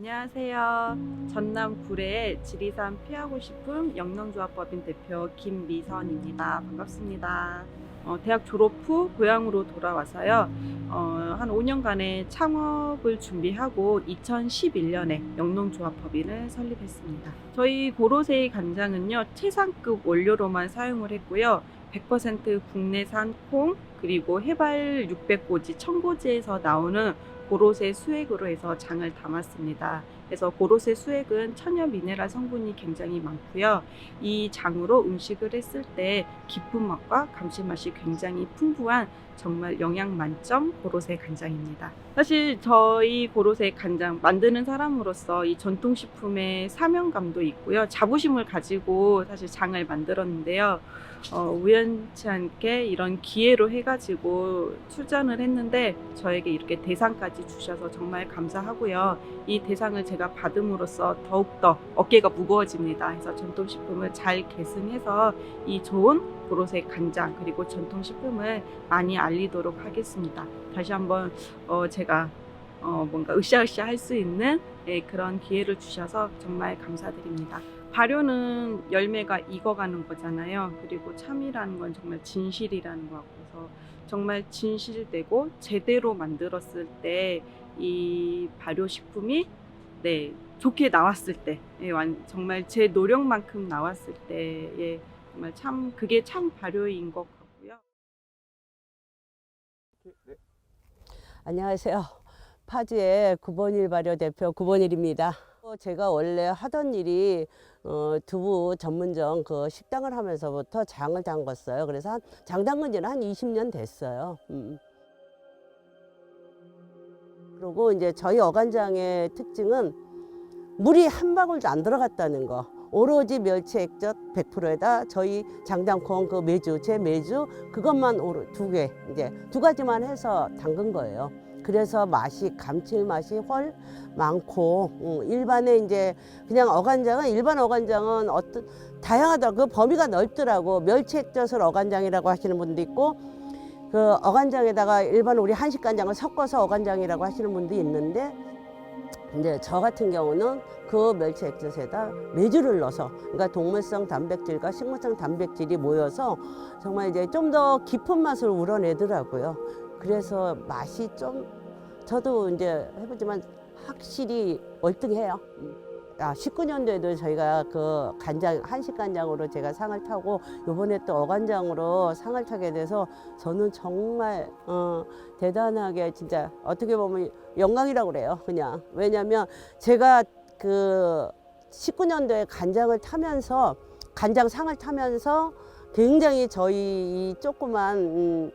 안녕하세요. 전남 구례의 지리산 피하고 싶은 영농조합법인 대표 김미선입니다. 반갑습니다. 어, 대학 졸업 후 고향으로 돌아와서요. 어, 한 5년간의 창업을 준비하고 2011년에 영농조합법인을 설립했습니다. 저희 고로세이 간장은요 최상급 원료로만 사용을 했고요. 100% 국내산 콩 그리고 해발 600고지 청고지에서 나오는 고로쇠 수액으로 해서 장을 담았습니다. 그래서 고로쇠 수액은 천연 미네랄 성분이 굉장히 많고요. 이 장으로 음식을 했을 때 깊은 맛과 감칠맛이 굉장히 풍부한 정말 영양 만점 고로쇠 간장입니다. 사실 저희 고로쇠 간장 만드는 사람으로서 이 전통식품의 사명감도 있고요. 자부심을 가지고 사실 장을 만들었는데요. 어, 우연치 않게 이런 기회로 해가지고 출전을 했는데 저에게 이렇게 대상까지 주셔서 정말 감사하고요. 이 대상을 제가 받음으로써 더욱더 어깨가 무거워집니다. 그래서 전통식품을 잘 계승해서 이 좋은 고로쇠 간장 그리고 전통식품을 많이 알리도록 하겠습니다. 다시 한번 어, 제가 어, 뭔가 으쌰으쌰 할 수 있는 예, 그런 기회를 주셔서 정말 감사드립니다. 발효는 열매가 익어가는 거잖아요. 그리고 참이라는 건 정말 진실이라는 거 같고서 정말 진실되고 제대로 만들었을 때 이 발효식품이 네 좋게 나왔을 때 예, 완- 정말 제 노력만큼 나왔을 때 예, 정말 참 그게 참 발효인 것 같고요. 안녕하세요. 파주의 9번 일 발효 대표 9번 일입니다. 제가 원래 하던 일이 어, 두부 전문점 그 식당을 하면서부터 장을 담궜어요. 그래서 한, 장 담근 지는 한 20년 됐어요. 음. 그리고 이제 저희 어간장의 특징은 물이 한 방울도 안 들어갔다는 거. 오로지 멸치 액젓 100%에다 저희 장담콩 그 메주 제 메주 그것만 오로 두 개 이제 두 가지만 해서 담근 거예요. 그래서 맛이 감칠맛이 훨 많고 음, 일반에 이제 그냥 어간장은 일반 어간장은 어떤 다양하다 그 범위가 넓더라고 멸치 액젓을 어간장이라고 하시는 분도 있고 그 어간장에다가 일반 우리 한식 간장을 섞어서 어간장이라고 하시는 분도 있는데 이제 저 같은 경우는 그 멸치 액젓에다 메주를 넣어서 그러니까 동물성 단백질과 식물성 단백질이 모여서 정말 이제 좀 더 깊은 맛을 우러내더라고요. 그래서 맛이 좀 저도 이제 해보지만 확실히 월등해요. 아, 19년도에도 저희가 그 간장 한식 간장으로 제가 상을 타고 요번에 또 어간장으로 상을 타게 돼서 저는 정말 어, 대단하게 진짜 어떻게 보면 영광이라고 그래요. 그냥 왜냐하면 제가 그 19년도에 간장을 타면서 간장 상을 타면서 굉장히 저희 이 조그만 음,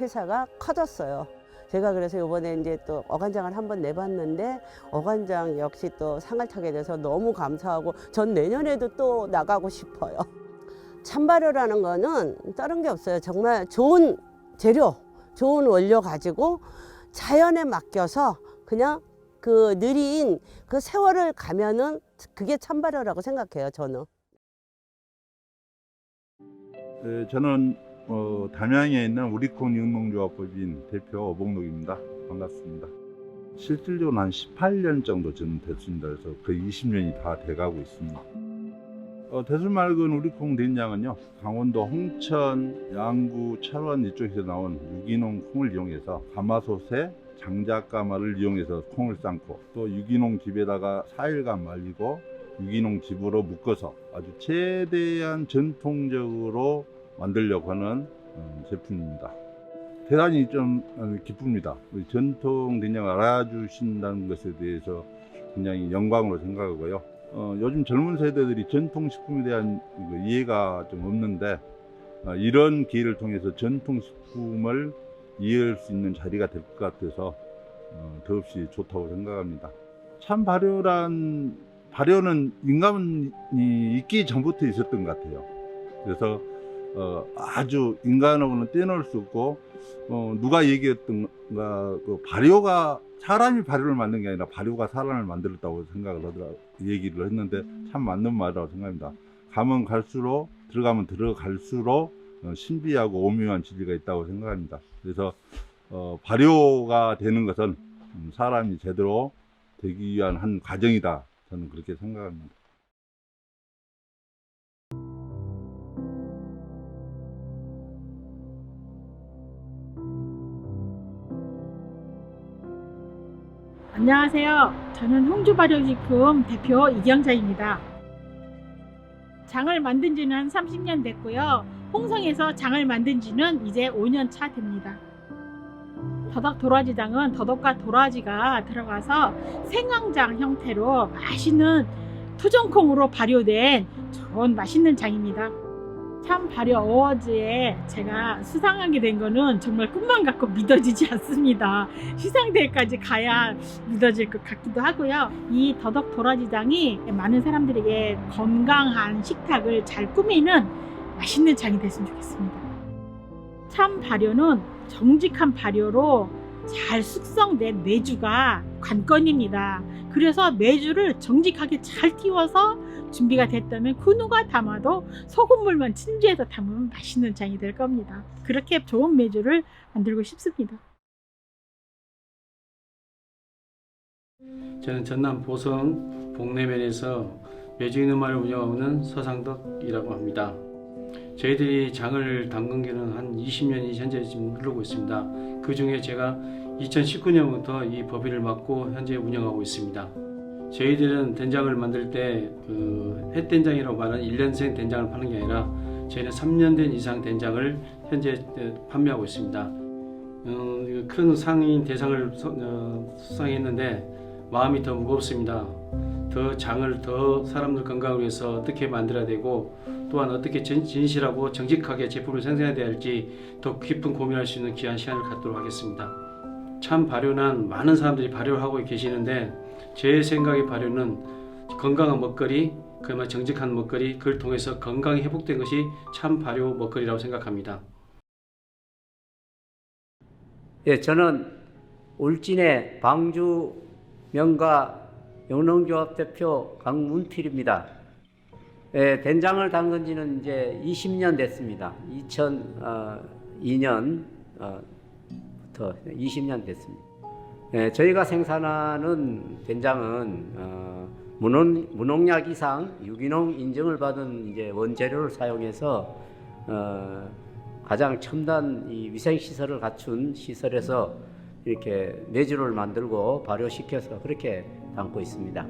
회사가 커졌어요. 제가 그래서 이번에 이제 또 어간장을 한번 내봤는데 어간장 역시 또 상을 타게 돼서 너무 감사하고 전 내년에도 또 나가고 싶어요. 찬발효라는 거는 다른 게 없어요. 정말 좋은 재료, 좋은 원료 가지고 자연에 맡겨서 그냥 그 느린 그 세월을 가면은 그게 찬발효라고 생각해요. 저는. 네, 저는 어, 담양에 있는 우리콩 영농조합법인 대표 어봉록입니다. 반갑습니다. 실질적으로 한 18년 정도 저는 됐습니다. 그래서 거의 20년이 다 돼가고 있습니다. 어, 대수맑은 우리콩 된장은요, 강원도 홍천, 양구, 철원 이쪽에서 나온 유기농 콩을 이용해서 가마솥에 장작가마를 이용해서 콩을 삶고 또 유기농 즙에다가 4일간 말리고 유기농 즙으로 묶어서 아주 최대한 전통적으로 만들려고 하는 어, 제품입니다. 대단히 좀 어, 기쁩니다. 우리 전통 된장을 알아주신다는 것에 대해서 굉장히 영광으로 생각하고요. 어, 요즘 젊은 세대들이 전통식품에 대한 그 이해가 좀 없는데 어, 이런 기회를 통해서 전통식품을 이해할 수 있는 자리가 될 것 같아서 어, 더없이 좋다고 생각합니다. 참 발효란 발효는 인간이 있기 전부터 있었던 것 같아요. 그래서 어, 아주 인간하고는 떼놓을 수 없고 어, 누가 얘기했던가 그 발효가 사람이 발효를 만든 게 아니라 발효가 사람을 만들었다고 생각을 하더라 얘기를 했는데 참 맞는 말이라고 생각합니다. 가면 갈수록 들어가면 들어갈수록 어, 신비하고 오묘한 진리가 있다고 생각합니다. 그래서 어, 발효가 되는 것은 음, 사람이 제대로 되기 위한 한 과정이다. 저는 그렇게 생각합니다. 안녕하세요. 저는 홍주발효식품 대표 이경자입니다. 장을 만든 지는 한 30년 됐고요. 홍성에서 장을 만든 지는 이제 5년 차 됩니다. 더덕 도라지장은 더덕과 도라지가 들어가서 생황장 형태로 맛있는 토종콩으로 발효된 좋은 맛있는 장입니다. 참 발효 어워즈에 제가 수상하게 된 거는 정말 꿈만 같고 믿어지지 않습니다. 시상대회까지 가야 믿어질 것 같기도 하고요. 이 더덕 도라지장이 많은 사람들에게 건강한 식탁을 잘 꾸미는 맛있는 장이 됐으면 좋겠습니다. 참 발효는 정직한 발효로 잘 숙성된 메주가 관건입니다. 그래서 메주를 정직하게 잘 띄워서 준비가 됐다면 그 누가 담아도 소금물만 침주해서 담으면 맛있는 장이 될 겁니다. 그렇게 좋은 메주를 만들고 싶습니다. 저는 전남 보성 복내면에서 매주인음마를 운영하고 있는 서상덕이라고 합니다. 저희들이 장을 담근 게는 한 20년이 현재 지금 흐르고 있습니다. 그 중에 제가 2019년부터 이 법인을 맡고 현재 운영하고 있습니다. 저희들은 된장을 만들 때 그 햇된장이라고 말하는 1년생 된장을 파는 게 아니라 저희는 3년 된 이상 된장을 현재 어, 판매하고 있습니다. 어, 큰 상인 대상을 서- 어, 수상했는데 마음이 더 무겁습니다. 더 장을 더 사람들 건강을 위해서 어떻게 만들어야 되고 또한 어떻게 진, 진실하고 정직하게 제품을 생산해야 될지 더 깊은 고민할 수 있는 귀한 시간을 갖도록 하겠습니다. 참 발효는 많은 사람들이 발효를 하고 계시는데 제 생각의 발효는 건강한 먹거리, 그야말로 정직한 먹거리, 그걸 통해서 건강이 회복된 것이 참 발효 먹거리라고 생각합니다. 예, 저는 울진의 방주 명가 영농조합 대표 강문필입니다. 예, 된장을 담근 지는 이제 20년 됐습니다. 2002년 부터 20년 됐습니다. 예, 저희가 생산하는 된장은 어, 무농, 무농약 이상 유기농 인증을 받은 이제 원재료를 사용해서 어, 가장 첨단 이 위생 시설을 갖춘 시설에서 이렇게 내주를 만들고 발효시켜서 그렇게 담고 있습니다.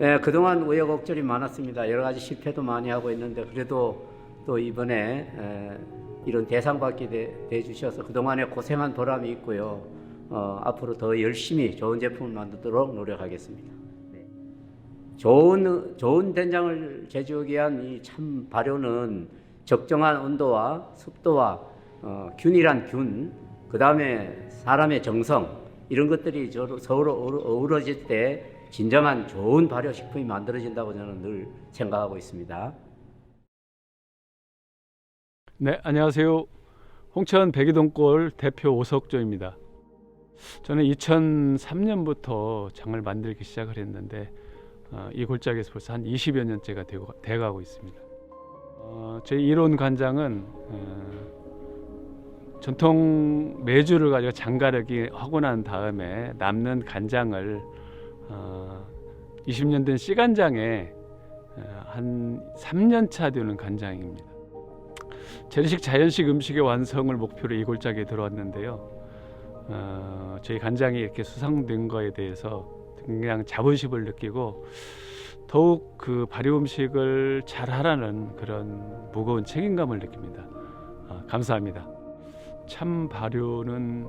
예, 그동안 우여곡절이 많았습니다. 여러 가지 실패도 많이 하고 있는데 그래도 또 이번에 에, 이런 대상 받게 돼, 돼 주셔서 그동안에 고생한 보람이 있고요. 어, 앞으로 더 열심히 좋은 제품을 만들도록 노력하겠습니다. 네. 좋은 좋은 된장을 제조하기 위한 이 참 발효는 적정한 온도와 습도와 어, 균일한 균, 그 다음에 사람의 정성 이런 것들이 서로 어우러- 어우러질 때 진정한 좋은 발효 식품이 만들어진다고 저는 늘 생각하고 있습니다. 네, 안녕하세요. 홍천 백이동골 대표 오석조입니다. 저는 2003년부터 장을 만들기 시작을 했는데 어, 이 골짜기에서 벌써 한 20여 년째가 되고, 돼가고 있습니다. 어, 저희 이론 간장은 어, 전통 메주를 가지고 장가르기 하고 난 다음에 남는 간장을 어, 20년 된 씨간장에 어, 한 3년 차 되는 간장입니다. 재래식 자연식 음식의 완성을 목표로 이 골짜기에 들어왔는데요. 어, 저희 간장이 이렇게 수상된 거에 대해서 굉장히 자부심을 느끼고 더욱 그 발효 음식을 잘 하라는 그런 무거운 책임감을 느낍니다. 어, 감사합니다. 참 발효는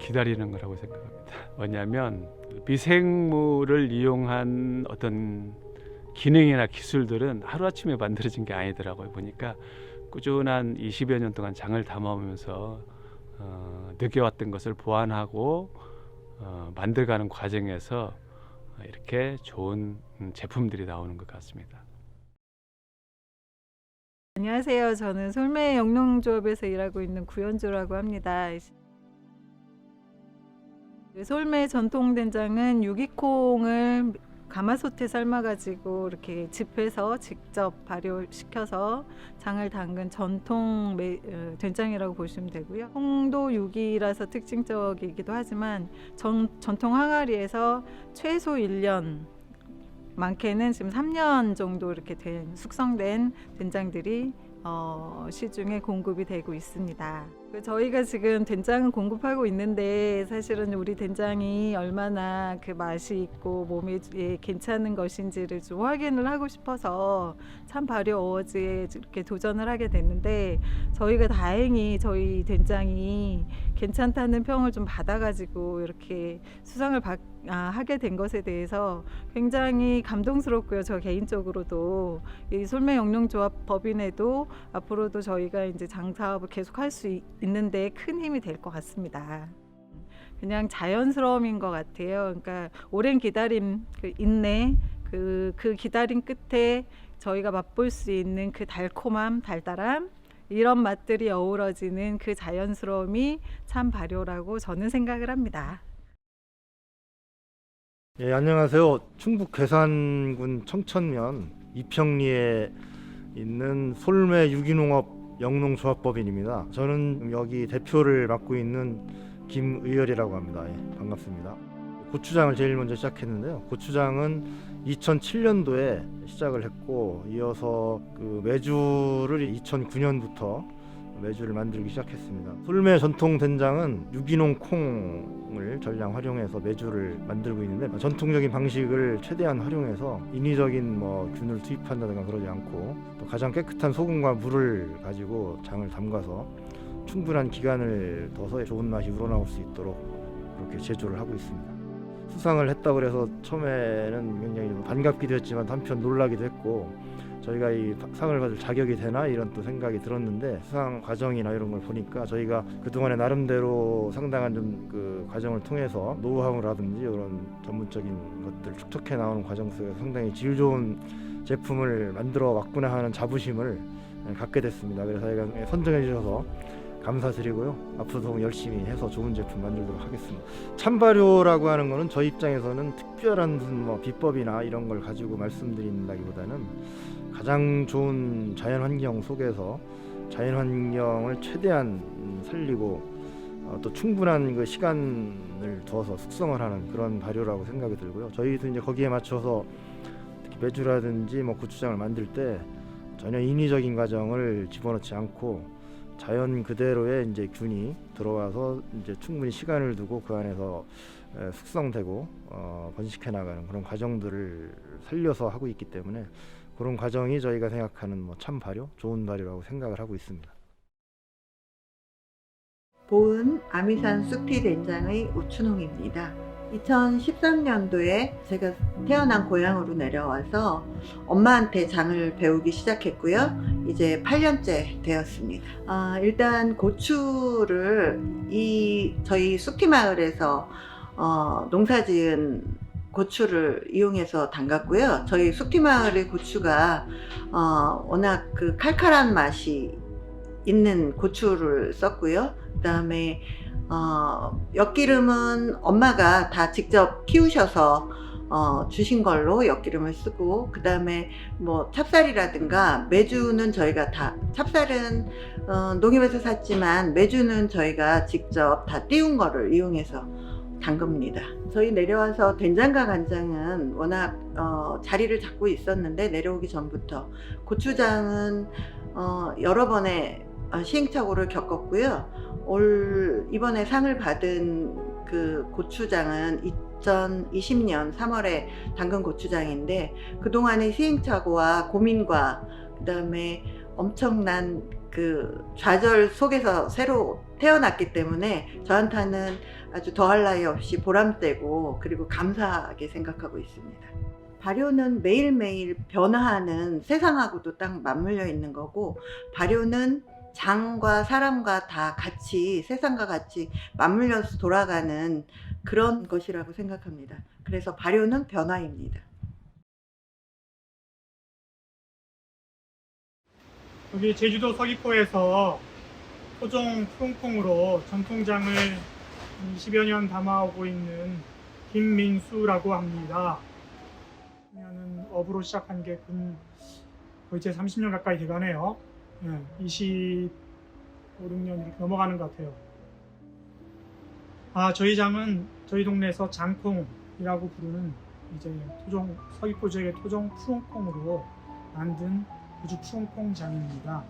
기다리는 거라고 생각합니다. 왜냐하면 미생물을 이용한 어떤 기능이나 기술들은 하루아침에 만들어진 게 아니더라고요. 보니까 꾸준한 20여 년 동안 장을 담아오면서 어, 느껴왔던 것을 보완하고 어, 만들어가는 과정에서 어, 이렇게 좋은 음, 제품들이 나오는 것 같습니다. 안녕하세요. 저는 솔매 영농조합에서 일하고 있는 구연주라고 합니다. 솔매 전통 된장은 유기콩을 가마솥에 삶아가지고 이렇게 짚해서 직접 발효시켜서 장을 담근 전통 매- 어, 된장이라고 보시면 되고요. 홍도 육이라서 특징적이기도 하지만 전, 전통 항아리에서 최소 1년 많게는 지금 3년 정도 이렇게 된 숙성된 된장들이 어, 시중에 공급이 되고 있습니다. 그 저희가 지금 된장은 공급하고 있는데 사실은 우리 된장이 얼마나 그 맛이 있고 몸에 예, 괜찮은 것인지를 좀 확인을 하고 싶어서 참 발효 어워즈에 이렇게 도전을 하게 됐는데 저희가 다행히 저희 된장이 괜찮다는 평을 좀 받아가지고 이렇게 수상을 받, 아, 하게 된 것에 대해서 굉장히 감동스럽고요. 저 개인적으로도 이 솔매 영농조합 법인에도 앞으로도 저희가 이제 장 사업을 계속 할 수 있는데 큰 힘이 될 것 같습니다. 그냥 자연스러움인 것 같아요. 그러니까 오랜 기다림, 그 인내, 그, 그 기다림 끝에 저희가 맛볼 수 있는 그 달콤함, 달달함 이런 맛들이 어우러지는 그 자연스러움이 참 발효라고 저는 생각을 합니다. 예, 안녕하세요. 충북 괴산군 청천면 이평리에 있는 솔매 유기농업 영농조합법인입니다. 저는 여기 대표를 맡고 있는 김의열이라고 합니다. 예, 반갑습니다. 고추장을 제일 먼저 시작했는데요. 고추장은 2007년도에 시작을 했고 이어서 그 매주를 2009년부터 매주를 만들기 시작했습니다. 솔매 전통 된장은 유기농 콩을 전량 활용해서 매주를 만들고 있는데 전통적인 방식을 최대한 활용해서 인위적인 뭐 균을 투입한다든가 그러지 않고 또 가장 깨끗한 소금과 물을 가지고 장을 담가서 충분한 기간을 둬서 좋은 맛이 우러나올 수 있도록 그렇게 제조를 하고 있습니다. 수상을 했다고 그래서 처음에는 굉장히 좀 반갑기도 했지만 한편 놀라기도 했고 저희가 이 상을 받을 자격이 되나 이런 또 생각이 들었는데 수상 과정이나 이런 걸 보니까 저희가 그동안에 나름대로 상당한 좀 그 과정을 통해서 노하우라든지 이런 전문적인 것들 축적해 나오는 과정 속에서 상당히 질 좋은 제품을 만들어 왔구나 하는 자부심을 갖게 됐습니다. 그래서 저희가 선정해 주셔서 감사드리고요. 앞으로도 열심히 해서 좋은 제품 만들도록 하겠습니다. 참발효라고 하는 거는 저희 입장에서는 특별한 무슨 뭐 비법이나 이런 걸 가지고 말씀드린다기보다는 가장 좋은 자연 환경 속에서 자연 환경을 최대한 음, 살리고 어, 또 충분한 그 시간을 둬서 숙성을 하는 그런 발효라고 생각이 들고요. 저희도 이제 거기에 맞춰서 특히 메주라든지 뭐 고추장을 만들 때 전혀 인위적인 과정을 집어넣지 않고 자연 그대로의 이제 균이 들어와서 이제 충분히 시간을 두고 그 안에서 에, 숙성되고 어, 번식해 나가는 그런 과정들을 살려서 하고 있기 때문에 그런 과정이 저희가 생각하는 뭐 참 발효, 좋은 발효라고 생각을 하고 있습니다. 보은 아미산 쑥티 된장의 우춘홍입니다. 2013년도에 제가 태어난 고향으로 내려와서 엄마한테 장을 배우기 시작했고요. 이제 8년째 되었습니다. 아, 일단 고추를 이 저희 쑥티 마을에서 어, 농사 지은 고추를 이용해서 담갔고요. 저희 쑥티 마을의 고추가 어, 워낙 그 칼칼한 맛이 있는 고추를 썼고요. 그 다음에 어, 엿기름은 엄마가 다 직접 키우셔서 어, 주신 걸로 엿기름을 쓰고 그 다음에 뭐 찹쌀이라든가 메주는 저희가 다 찹쌀은 어, 농협에서 샀지만 메주는 저희가 직접 다 띄운 거를 이용해서 담급니다. 저희 내려와서 된장과 간장은 워낙 어, 자리를 잡고 있었는데 내려오기 전부터 고추장은 어, 여러 번의 어, 시행착오를 겪었고요. 올 이번에 상을 받은 그 고추장은 2020년 3월에 담근 고추장인데 그동안의 시행착오와 고민과 그다음에 엄청난 그 좌절 속에서 새로 태어났기 때문에 저한테는 아주 더할 나위 없이 보람되고 그리고 감사하게 생각하고 있습니다. 발효는 매일매일 변화하는 세상하고도 딱 맞물려 있는 거고 발효는 장과 사람과 다 같이 세상과 같이 맞물려서 돌아가는 그런 것이라고 생각합니다. 그래서 발효는 변화입니다. 여기 제주도 서귀포에서 토종 푸흥콩으로 전통장을 20여 년 담아오고 있는 김민수라고 합니다. 그러면은 업으로 시작한 게 근 거의 이제 30년 가까이 돼가네요. 예, 25, 6년 이렇게 넘어가는 것 같아요. 아 저희 장은 저희 동네에서 장콩이라고 부르는 이제 토종 서귀포 지역의 토종 푸른콩으로 만든 우주 푸른콩 장입니다.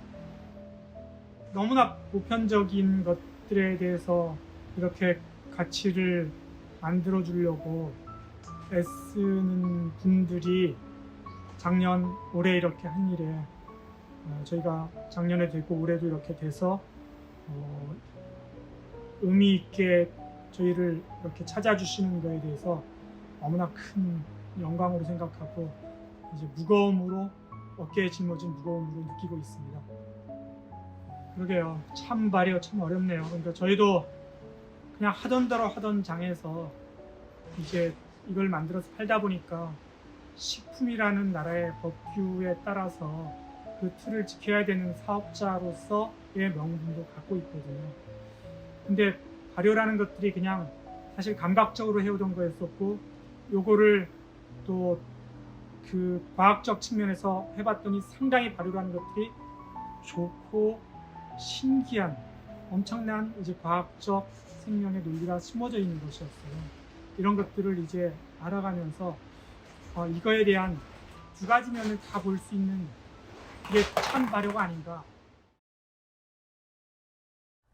너무나 보편적인 것들에 대해서 이렇게 가치를 만들어 주려고 애쓰는 분들이 작년 올해 이렇게 한 일에 어, 저희가 작년에 되고 올해도 이렇게 돼서 어, 의미 있게 저희를 이렇게 찾아주시는 거에 대해서 너무나 큰 영광으로 생각하고 이제 무거움으로 어깨에 짊어진 무거움으로 느끼고 있습니다. 그러게요. 참 말이요. 참 어렵네요. 그러니까 저희도 그냥 하던 대로 하던 장에서 이제 이걸 만들어서 팔다 보니까 식품이라는 나라의 법규에 따라서 그 틀을 지켜야 되는 사업자로서의 명분도 갖고 있거든요. 근데 발효라는 것들이 그냥 사실 감각적으로 해오던 거였었고 요거를 또 그 과학적 측면에서 해봤더니 상당히 발효라는 것들이 좋고 신기한 엄청난 이제 과학적 생명의 논리가 심어져 있는 것이었어요. 이런 것들을 이제 알아가면서 어, 이거에 대한 두 가지 면을 다 볼 수 있는 그게 참 발효가 아닌가.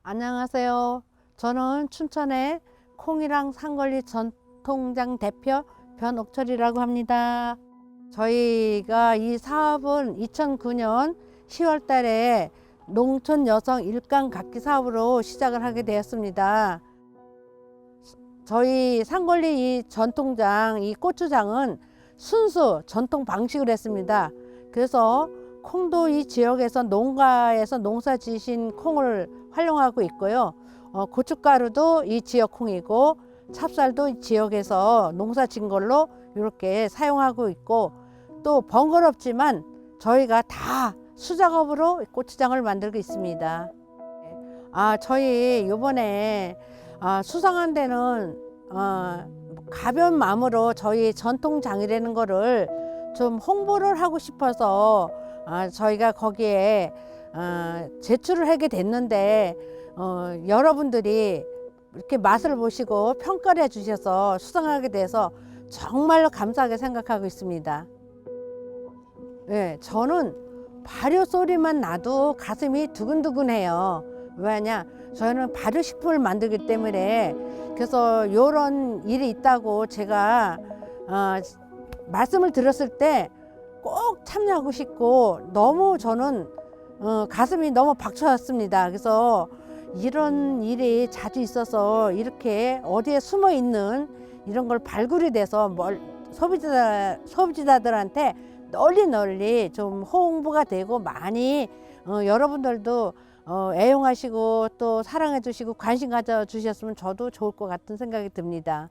안녕하세요. 저는 춘천의 콩이랑 상걸리 전통장 대표 변옥철이라고 합니다. 저희가 이 사업은 2009년 10월 달에 농촌 여성 일감 갖기 사업으로 시작을 하게 되었습니다. 저희 상걸리 이 전통장, 이 고추장은 순수 전통 방식으로 했습니다. 그래서 콩도 이 지역에서 농가에서 농사 지신 콩을 활용하고 있고요. 어, 고춧가루도 이 지역 콩이고 찹쌀도 이 지역에서 농사 진 걸로 이렇게 사용하고 있고 또 번거롭지만 저희가 다 수작업으로 고추장을 만들고 있습니다. 아, 저희 요번에 아, 수상한 데는 어, 가벼운 마음으로 저희 전통 장이라는 거를 좀 홍보를 하고 싶어서 아, 저희가 거기에 어, 제출을 하게 됐는데 어, 여러분들이 이렇게 맛을 보시고 평가를 해주셔서 수상하게 돼서 정말로 감사하게 생각하고 있습니다. 네, 저는 발효 소리만 나도 가슴이 두근두근해요. 왜냐? 저희는 발효식품을 만들기 때문에 그래서 이런 일이 있다고 제가 어, 말씀을 들었을 때 꼭 참여하고 싶고 너무 저는 어, 가슴이 너무 벅찼습니다. 그래서 이런 일이 자주 있어서 이렇게 어디에 숨어 있는 이런 걸 발굴이 돼서 멀, 소비자, 소비자들한테 널리 널리 좀 홍보가 되고 많이 어, 여러분들도 어, 애용하시고 또 사랑해 주시고 관심 가져 주셨으면 저도 좋을 것 같은 생각이 듭니다.